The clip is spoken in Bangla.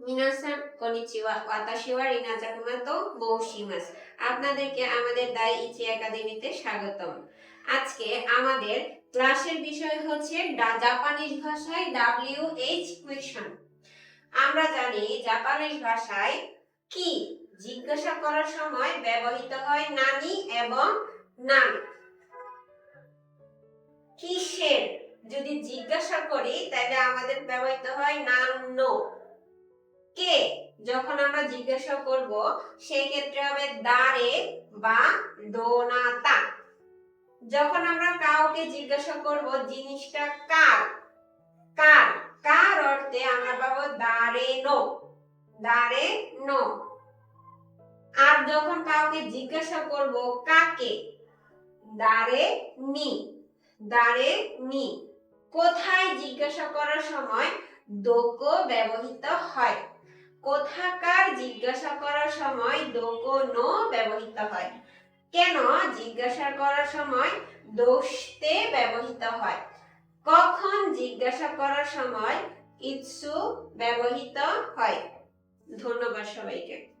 মিনাসান আমাদের ইচি একাডেমিতে স্বাগতম আজকে আমাদের ক্লাসের বিষয় হচ্ছে জাপানিজ ভাষায় ডাব্লিউ এইচ কুয়েশন আমরা জানি জাপানিজ ভাষায় কি জিজ্ঞাসা করার সময় ব্যবহৃত হয় নানি এবং নান কিসের যদি জিজ্ঞাসা করি তাহলে আমাদের ব্যবহৃত হয় নান নো কে? যখন আমরা জিজ্ঞাসা করব, সেক্ষেত্রে হবে দারে বা দোনাতা যখন আমরা কাউকে জিজ্ঞাসা করব, জিনিসটা কার? কার? কার অর্থে আমরা পাবো দারে নো। দারে নো। আর যখন কাউকে জিজ্ঞাসা করব, কাকে? দারে নি। দারে নি। কোথায় জিজ্ঞাসা করার সময় দোকো ব্যবহৃত হয়? কোথাকার জিজ্ঞাসা করার সময় দোকো নো ব্যবহৃত হয়। কেন জিজ্ঞাসা করার সময় দোষতে ব্যবহৃত হয়? কখন জিজ্ঞাসা করার সময় ইৎসু ব্যবহৃত হয়? ধন্যবাদ সবাইকে।